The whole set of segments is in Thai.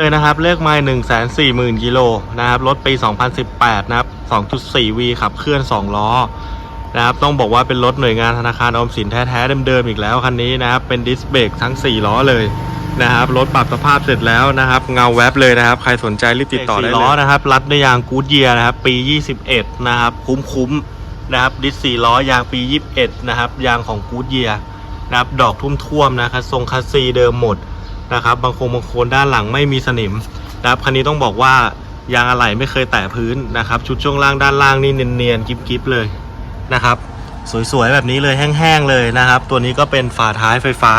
เลยนะครับเลขไมล์หนึ่งแสนสี่หมื่นกิโลนะครับรถปี 2018 นะครับ 2.4V ขับเคลื่อน 2 ล้อนะครับต้องบอกว่าเป็นรถหน่วยงานธนาคารออมสินแท้ๆเดิมๆอีกแล้วคันนี้นะครับเป็นดิสเบรกทั้ง 4 ล้อเลยนะครับรถปรับสภาพเสร็จแล้วนะครับ เงาแวบเลยนะครับ ใครสนใจรีบติดต่อได้เลยล้อนะครับ รัดด้วยยางกูดเยียนะครับ ปี 21 นะครับ คุ้มๆนะครับดิสสี่ล้อยางปี 21 นะครับ ยางของกูดเยียนะครับ ดอกทุ่มๆนะครับทรงคัสซีเดิมหมด นะครับ บางโครงบางโคนด้านหลังไม่มีสนิมนะครับคันนี้ต้องบอกว่ายางอะไหล่ไม่เคยแตะพื้นนะครับ ชุดช่วงล่างด้านล่างนี่เนียนๆกิบๆเลยนะครับ สวยๆแบบนี้เลยแห้งๆเลยนะครับ ตัวนี้ก็เป็นฝาท้ายไฟฟ้า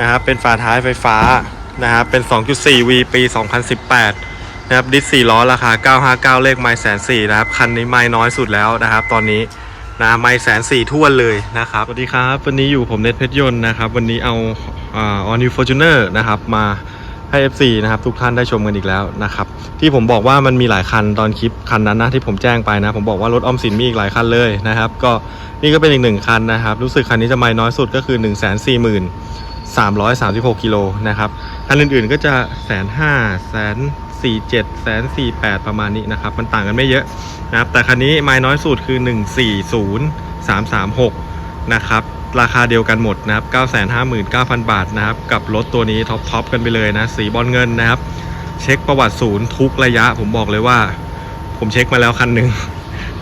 นะครับ เป็นฝาท้ายไฟฟ้านะครับ เป็น 2.4V ปี 2018 นะครับ ดิส4ล้อราคา 959 เลขไมล์แสนสี่นะครับ คันนี้ไมล์น้อยสุดแล้วนะครับ ตอนนี้ นะไม่แสนสี่ท่วนเลยนะครับ สวัสดีครับ วันนี้อยู่ผมเน็ตเพชรยนต์นะครับ วันนี้เอาอ่า All New Fortuner นะครับมาให้ FC นะครับทุกท่านได้ชมกันอีกแล้วนะครับ ที่ผมบอกว่ามันมีหลายคันตอนคลิปคันนั้นนะที่ผมแจ้งไปนะ ผมบอกว่ารถออมสินมีอีกหลายคันเลยนะครับ ก็นี่ก็เป็นอีกหนึ่งคันนะครับ รู้สึกคันนี้จะไม่น้อยสุดก็คือ 1 4 0 0 0 336กิโลนะครับคันอื่นๆก็จะแสนห้าแสน สี่เจ็ดแสนสี่แปดประมาณนี้นะครับ มันต่างกันไม่เยอะนะครับ แต่คันนี้ไม้น้อยสุดคือ1 4 0 3 3 6นะครับ ราคาเดียวกันหมดนะครับ959,000บาทนะครับ กับรถตัวนี้ท็อปทอปกันไปเลยนะ สีบอลเงินนะครับ เช็คประวัติศูนย์ทุกระยะ ผมบอกเลยว่า ผมเช็คมาแล้วคันหนึ่ง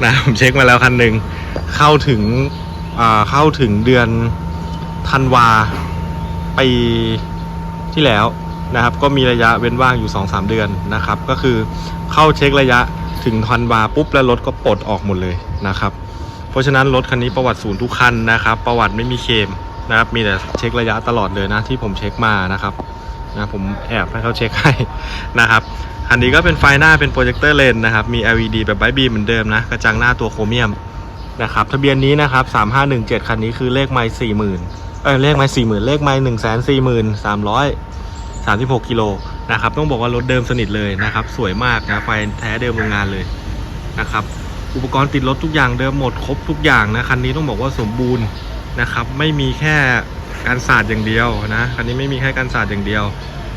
นะผมเช็คมาแล้วคันหนึ่งเข้าถึงเข้าถึงเดือนธันวาปีที่แล้ว นะครับก็มีระยะเว้นว่างอยู่ 2-3 เดือนนะครับก็คือเข้าเช็คระยะถึงธันวาปุ๊บแล้วรถก็ปลดออกหมดเลยนะครับเพราะฉะนั้นรถคันนี้ประวัติศูนย์ทุกคันนะครับ ประวัติไม่มีเคมนะครับมีแต่เช็คระยะตลอดเลยนะที่ผมเช็คมานะครับนะผมแอบให้เขาเช็คให้นะครับคันนี้ก็เป็นไฟหน้าเป็นโปรเจคเตอร์เลนนะครับมี LED แบบไบบีเหมือนเดิมนะกระจังหน้าตัวโครเมียมนะครับทะเบียนนี้นะครับ3517 คันนี้คือเลขไมล์40,000เออเลขไม้สี่หมื่นเลขไม้หนึ่ งแสามสิบหกกิโลนะครับต้องบอกว่ารถเดิมสนิทเลยนะครับสวยมากนะไฟแท้เดิมโรงงานเลยนะครับอุปกรณ์ติดรถทุกอย่างเดิมหมดครบทุกอย่างนะคันนี้ต้องบอกว่าสมบูรณ์นะครับไม่มีแค่การสาดอย่างเดียวนะคันนี้ไม่มีแค่การสาดอย่างเดียว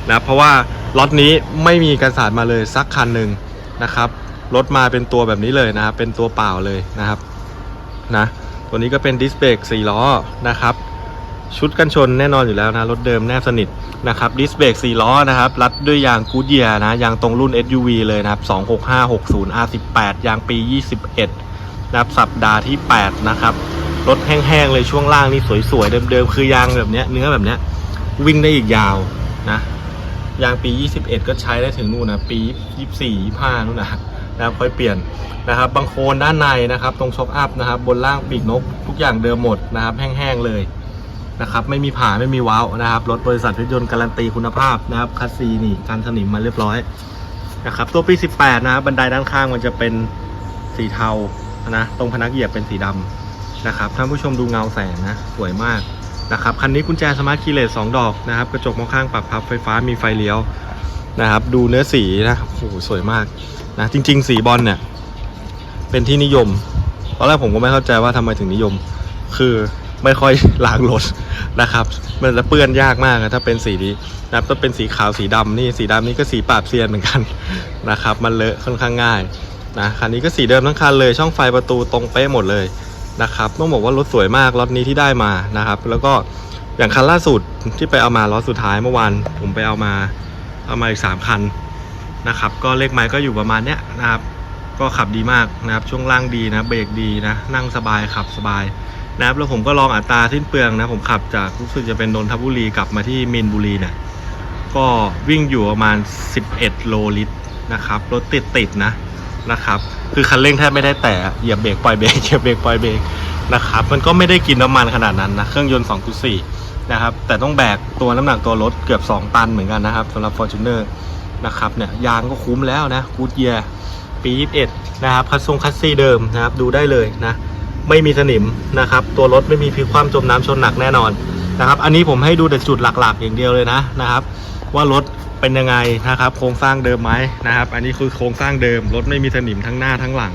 นะเพราะว่าล็อตนี้ไม่มีการสาดมาเลยสักคันหนึ่งนะครับรถมาเป็นตัวแบบนี้เลยนะครับเป็นตัวเปล่าเลยนะครับนะตัวนี้ก็เป็นดิสเบรกสี่ล้อนะครับชุดกันชนแน่นอนอยู่แล้วนะรถเดิมแนบสนิท นะครับดิสเบรก4ล้อนะครับ รัดด้วยยางกูดเยียนะ ยางตรงรุ่น SUV เลยนะครับ 26560 R18 ยางปี 21 นะครับ สัปดาห์ที่ 8 นะครับ รถแห้งๆ เลยช่วงล่างนี่สวยๆ เดิมๆ คือยางแบบเนี้ย เนื้อแบบเนี้ย วิ่งได้อีกยาวนะ ยางปี 21 ก็ใช้ได้ถึงนู่นนะ ปี 24 25นู่นนะนะครับค่อยเปลี่ยนนะครับ บางโคนด้านในนะครับ ตรงช็อคอัพนะครับ บนล่างปีกนก ทุกอย่างเดิมหมดนะครับ แห้งๆ เลย นะครับไม่มีผ่าไม่มีว้าวนะครับรถบริษัทรถยนต์การันตีคุณภาพนะครับคัสซีนี่การสนิมมาเรียบร้อยนะครับตัวปี 18 นะครับบันไดด้านข้างมันจะเป็นสีเทานะตรงพนักเหยียบเป็นสีดำนะครับท่านผู้ชมดูเงาแสงนะสวยมากนะครับคันนี้กุญแจสมาร์ทคีย์เลสสองดอกนะครับกระจกมองข้างปรับพับไฟฟ้ามีไฟเลี้ยวนะครับดูเนื้อสีนะครับโอ้โหสวยมากนะจริง ๆ สีบอลเนี่ยเป็นที่นิยมตอนแรกผมก็ไม่เข้าใจว่าทำไมถึงนิยม คือ ไม่ค่อยล้างรถนะครับ มันจะเปื้อนยากมากนะถ้าเป็นสีนี้นะครับถ้าเป็นสีขาวสีดำนี่สีดำนี่ก็สีปราบเซียนเหมือนกันนะครับ มันเลอะค่อนข้างง่ายนะคันนี้ก็สีเดิมทั้งคันเลย ช่องไฟประตูตรงเป๊ะหมดเลยนะครับต้องบอกว่ารถสวยมากรถนี้ที่ได้มานะครับ แล้วก็อย่างคันล่าสุดที่ไปเอามาล็อตสุดท้ายเมื่อวานผมไปเอามาเอามาอีกสามคันนะครับ ก็เลขไม้ก็อยู่ประมาณเนี้ยนะครับ ก็ขับดีมากนะครับ ช่วงล่างดีนะ เบรกดีนะ นั่งสบายขับสบาย นะครับแล้วผมก็ลองอัตราสิ้นเปลืองนะผมขับจากรู้สึกจะเป็นนนทบุรีกลับมาที่มีนบุรีเนี่ยก็วิ่งอยู่ประมาณ 11 โลลิตรนะครับรถติดติดๆนะนะครับ คือคันเร่งแทบไม่ได้แตะเหยียบเบรกปล่อยเบรกเหยียบเบรกปล่อยเบรกนะครับมันก็ไม่ได้กินน้ำมันขนาดนั้นนะเครื่องยนต์ 2.4 นะครับแต่ต้องแบกตัวน้ำหนักตัวรถเกือบ 2 ตันเหมือนกันนะครับสำหรับ Fortuner นะครับเนี่ยยางก็คุ้มแล้วนะกูดเยียปี 21 นะครับคัสซงคัสซี่เดิมนะครับดูได้เลยนะ ไม่มีสนิมนะครับ ตัวรถไม่มีพลิกคว่ำจมน้ำชนหนักแน่นอนนะครับ อันนี้ผมให้ดูแต่จุดหลักๆ อย่างเดียวเลยนะนะครับ ว่ารถเป็นยังไงนะครับ โครงสร้างเดิมไหมนะครับ อันนี้คือโครงสร้างเดิมรถไม่มีสนิมทั้งหน้าทั้งหลัง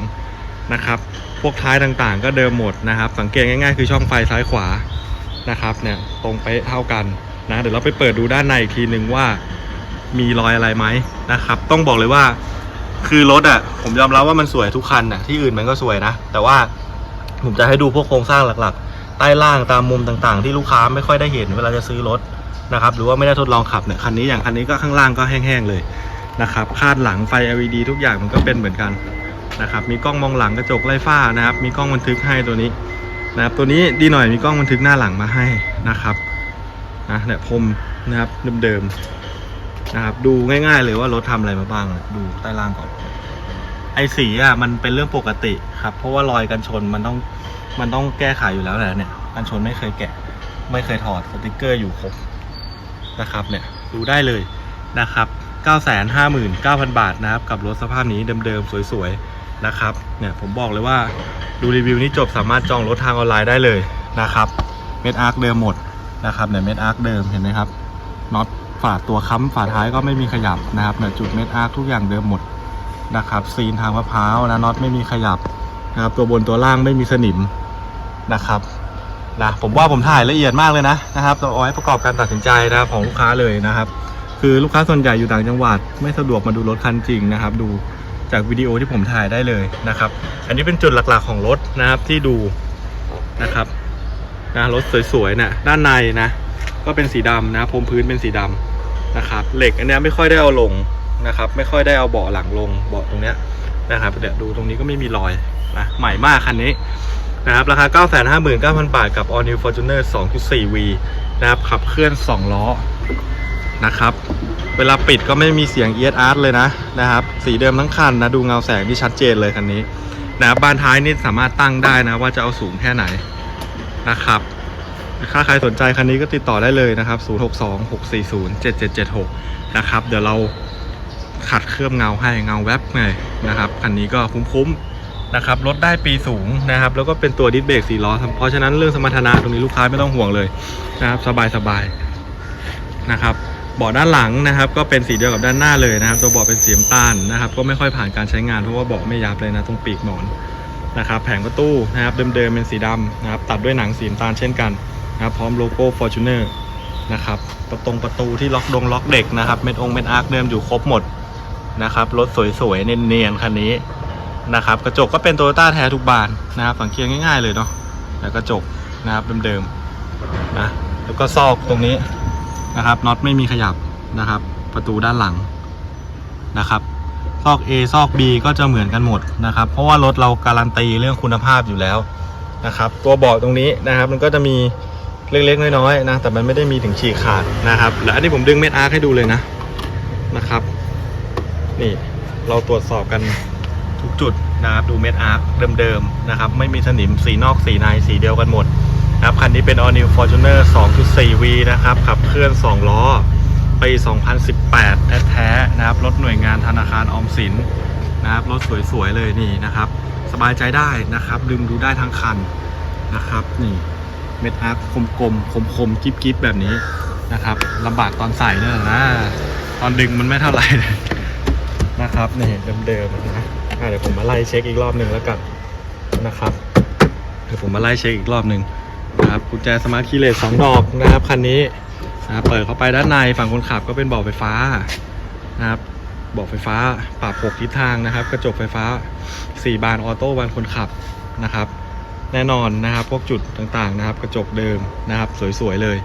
นะครับ พวกท้ายต่างๆ ก็เดิมหมดนะครับ สังเกตง่ายๆ คือช่องไฟซ้ายขวานะครับเนี่ยตรงเป๊ะเท่ากันนะเดี๋ยวเราไปเปิดดูด้านในอีกทีหนึ่งว่ามีรอยอะไรไหมนะครับ ต้องบอกเลยว่าคือรถอะผมยอมรับว่ามันสวยทุกคันอะที่อื่นมันก็สวยนะ แต่ว่า ผมจะให้ดูพวกโครงสร้างหลักๆ ใต้ล่างตามมุมต่างๆ ที่ลูกค้าไม่ค่อยได้เห็นเวลาจะซื้อรถนะครับ หรือว่าไม่ได้ทดลองขับเนี่ยคันนี้อย่างคันนี้ก็ข้างล่างก็แห้งๆเลยนะครับคาดหลังไฟ LED ทุกอย่างมันก็เป็นเหมือนกันนะครับมีกล้องมองหลังกระจกไล่ฟ้านะครับ มีกล้องบันทึกให้ตัวนี้นะครับตัวนี้ดีหน่อยมีกล้องบันทึกหน้าหลังมาให้นะครับนะเนี่ยพรมนะครับเดิมๆนะครับดูง่ายๆเลยว่ารถทำอะไรมาบ้างดูใต้ล่างก่อน สีอะมันเป็นเรื่องปกติครับ เพราะว่ารอยกันชนมันต้องมันต้องแก้ไขอยู่แล้วแหละเนี่ยกันชนไม่เคยแกะ ไม่เคยถอดสติกเกอร์อยู่ครบนะครับเนี่ยดูได้เลยนะครับ 959,000 บาทนะครับ กับรถสภาพนี้เดิมๆสวยๆนะครับเนี่ยผมบอกเลยว่าดูรีวิวนี้จบสามารถจองรถทางออนไลน์ได้เลยนะครับเม็ดอาร์คเดิมหมดนะครับเนี่ยเม็ดอาร์คเดิมเห็นไหมครับน็อตฝาตัวค้ำฝาท้ายก็ไม่มีขยับนะครับเนี่ยจุดเม็ดอาร์คทุกอย่างเดิมหมด นะครับซีนทางมะพร้าวนะน็อตไม่มีขยับนะครับตัวบนตัวล่างไม่มีสนิมนะครับนะผมว่าผมถ่ายละเอียดมากเลยนะนะครับเอาไว้ประกอบการตัดสินใจนะครับของลูกค้าเลยนะครับ คือลูกค้าส่วนใหญ่อยู่ต่างจังหวัด ไม่สะดวกมาดูรถคันจริงนะครับ ดูจากวิดีโอที่ผมถ่ายได้เลยนะครับ อันนี้เป็นจุดหลักๆของรถนะครับที่ดูนะครับนะรถสวยๆเนี่ยด้านในนะ ก็เป็นสีดำนะพรมพื้นเป็นสีดำนะครับ เหล็กอันนี้ไม่ค่อยได้เอาลง นะครับ ไม่ค่อยได้เอาเบาะหลังลงเบาะตรงเนี้ยนะครับเดี๋ยวดูตรงนี้ก็ไม่มีรอยนะใหม่มากคันนี้นะครับราคา 959,000 บาทกับ All New Fortuner 2.4V นะครับขับเคลื่อน 2 ล้อนะครับเวลาปิดก็ไม่มีเสียง ESR เลยนะนะครับสีเดิมทั้งคันนะดูเงาแสงที่ชัดเจนเลยคันนี้นะครับบานท้ายนี่สามารถตั้งได้นะว่าจะเอาสูงแค่ไหนนะครับถ้าใครสนใจคันนี้ก็ติดต่อได้เลยนะครับ 0626407776 นะครับ เดี๋ยวเรา ขัดเคลือบเงาให้เงาแวบไงนะครับคันนี้ก็คุ้มๆนะครับรถได้ปีสูงนะครับ แล้วก็เป็นตัวดิสเบรกสี่ล้อเพราะฉะนั้นเรื่องสมรรถนะตรงนี้ลูกค้าไม่ต้องห่วงเลยนะครับ สบายๆนะครับเบาะด้านหลังนะครับ ก็เป็นสีเดียวกับด้านหน้าเลยนะครับ ตัวเบาะเป็นสีน้ำตาลนะครับ ก็ไม่ค่อยผ่านการใช้งานเพราะว่าเบาะไม่ยับเลยนะตรงปีกหมอนนะครับ แผงประตูนะครับเดิมๆเป็นสีดำนะครับ ตัดด้วยหนังสีน้ำตาลเช่นกันนะครับ พร้อมโลโก้ Fortuner นะครับประตงประตูที่ล็อกดงล็อกเด็กนะครับ เม็ดองเม็ดอาร์คเดิมอยู่ครบหมด นะครับ รถสวยๆ เนียนๆ คันนี้นะครับ กระจกก็เป็นโตโยต้าแท้ทุกบานนะครับสังเกตง่ายๆเลยเนาะแล้วกระจกนะครับเดิมๆนะแล้วก็ซอกตรงนี้นะครับน็อตไม่มีขยับนะครับ ประตูด้านหลังนะครับซอก A ซอก B ก็จะเหมือนกันหมดนะครับ เพราะว่ารถเราการันตีเรื่องคุณภาพอยู่แล้วนะครับ ตัวเบาะตรงนี้นะครับ มันก็จะมีเล็กๆน้อยๆนะ แต่มันไม่ได้มีถึงฉีกขาดนะครับ แล้วอันนี้ผมดึงเม็ดอาร์ให้ดูเลยนะนะครับ นี่เราตรวจสอบกันทุกจุดนะครับดูเม็ดอาร์คเดิมๆนะครับ ไม่มีสนิมสีนอกสีในสีเดียวกันหมดนะครับคันนี้เป็น All New Fortuner 2.4V นะครับขับเคลื่อน 2 ล้อปี 2018 แท้ๆนะครับรถหน่วยงานธนาคารออมสินนะครับรถสวยๆเลยนี่นะครับ สบายใจได้นะครับดึงดูได้ทั้งคันนะครับ นี่เม็ดอาร์คคมๆคมๆกิ๊บๆแบบนี้นะครับลำบากตอนใส่เนี่ยนะ ตอนดึงมันไม่เท่าไหร่เลย นะครับนี่เดิมๆนะอะเดี๋ยวผมมาไล่เช็คอีกรอบหนึ่งแล้วกันนะครับเดี๋ยวผมมาไล่เช็คอีกรอบหนึ่งนะครับกุญแจสมาร์ทคีย์เลสสองดอกนะครับคันนี้นะเปิดเข้าไปด้านในฝั่งคนขับก็เป็นเบาะไฟฟ้านะครับเบาะไฟฟ้าปรับหกทิศทางนะครับ กระจกไฟฟ้า 4 บานออโต้บานคนขับนะครับ แน่นอนนะครับพวกจุดต่างๆนะครับ กระจกเดิมนะครับ สวยๆเลย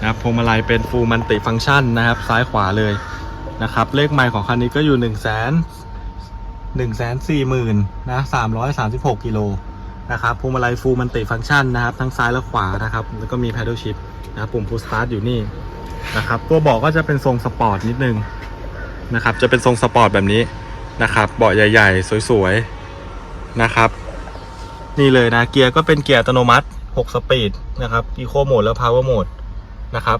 นะครับพวงมาลัยเป็นฟูลมันติฟังก์ชันนะครับ ซ้ายขวาเลย นะครับ เลขไมล์ของคันนี้ก็อยู่1นึ่งแสนหนึ่งแสนสี่หมื่นนะสามร้อยสามสิบหกกิโลนะครับพวงมาลัยฟูลมันติฟังก์ชันนะครับ ทั้งซ้ายและขวานะครับ แล้วก็มี paddle shift นะครับปุ่ม push start อยู่นี่นะครับ ตัวเบาะก็จะเป็นทรงสปอร์ตนิดนึงนะครับ จะเป็นทรงสปอร์ตแบบนี้นะครับเบาะใหญ่ ๆ สวยๆนะครับ นี่เลยนะเกียร์ก็เป็นเกียร์อัตโนมัติ 6 สปีดนะครับอีโคโหมดแล้ว Power โหมดนะครับ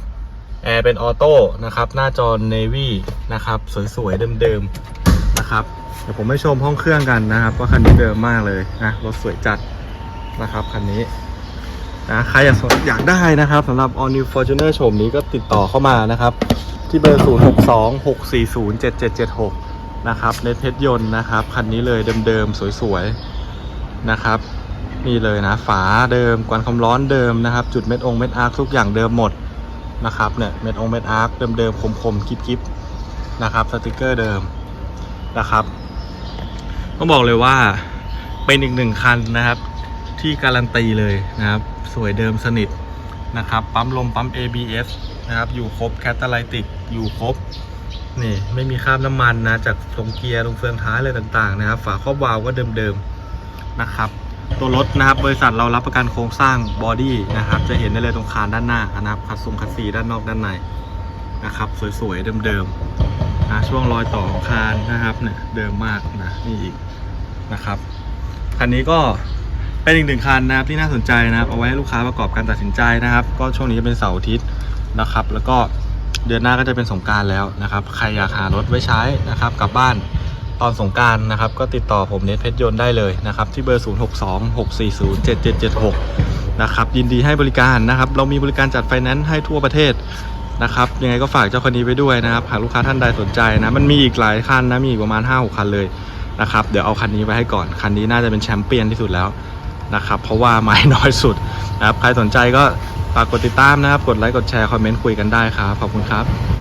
แอร์เป็นออโต้นะครับ หน้าจอ Navy นะครับ สวยๆ เดิมๆ นะครับ เดี๋ยวผมให้ชมห้องเครื่องกันนะครับ ว่าคันนี้เดิมมากเลยนะรถสวยจัดนะครับคันนี้นะใครอยากอยากได้นะครับสำหรับ All New Fortuner โฉมนี้ก็ติดต่อเข้ามานะครับ ที่เบอร์ 0 6 2 6 4 0 7 7 7 6 นะครับในเพชรยนต์นะครับ คันนี้เลยเดิมๆ สวยๆ นะครับนี่เลยนะฝาเดิมกวนความร้อนเดิมนะครับ จุดเม็ดองเม็ดอาร์คทุกอย่างเดิมหมด นะครับเนี่ยเม็ดองเม็ดอาร์คเดิมๆคมๆกิ๊บนะครับสติกเกอร์เดิมนะครับต้องบอกเลยว่าเป็นอีกหนึ่งคันนะครับ ที่การันตีเลยนะครับ สวยเดิมสนิทนะครับ ปั๊มลมปั๊ม ABS นะครับอยู่ครบแคตตาไลติกอยู่ครบนี่ไม่มีคราบน้ำมันนะจากตรงเกียร์ตรงเฟืองท้ายอะไรต่างๆนะครับ ฝาครอบวาล์วก็เดิมๆนะครับ ตัวรถนะครับบริษัทเรารับประกันโครงสร้างบอดี้นะครับจะเห็นได้เลยตรงคานด้านหน้านะครับคัดทรงคัดซีด้านนอกด้านในนะครับสวยๆเดิมๆนะช่วงรอยต่อของคานนะครับเนี่ยเดิมมากนะนี่อีกนะครับคันนี้ก็เป็นอีกหนึ่งคันนะครับที่น่าสนใจนะครับเอาไว้ให้ลูกค้าประกอบการตัดสินใจนะครับ ก็ช่วงนี้จะเป็นเสาร์อาทิตย์นะครับ แล้วก็เดือนหน้าก็จะเป็นสงการแล้วนะครับ ใครอยากหารถไว้ใช้นะครับกลับบ้าน ตอนสงการนะครับ ก็ติดต่อผมเนทเพชรยนต์ได้เลยนะครับ ที่เบอร์ 0 6 2 6 4 0 7 7 7 6 นะครับ ยินดีให้บริการนะครับ เรามีบริการจัดไฟแนนซ์ให้ทั่วประเทศนะครับ ยังไงก็ฝากเจ้าคันนี้ไว้ด้วยนะครับ หากลูกค้าท่านใดสนใจนะ มันมีอีกหลายคันนะ มีอีกประมาณ 5-6 คันเลยนะครับ เดี๋ยวเอาคันนี้ไว้ให้ก่อน คันนี้น่าจะเป็นแชมเปี้ยนที่สุดแล้วนะครับ เพราะว่าไม้น้อยสุดนะครับ ใครสนใจก็ฝากกดติดตามนะครับ กดไลค์ กดแชร์ คอมเมนต์คุยกันได้ครับ ขอบคุณครับ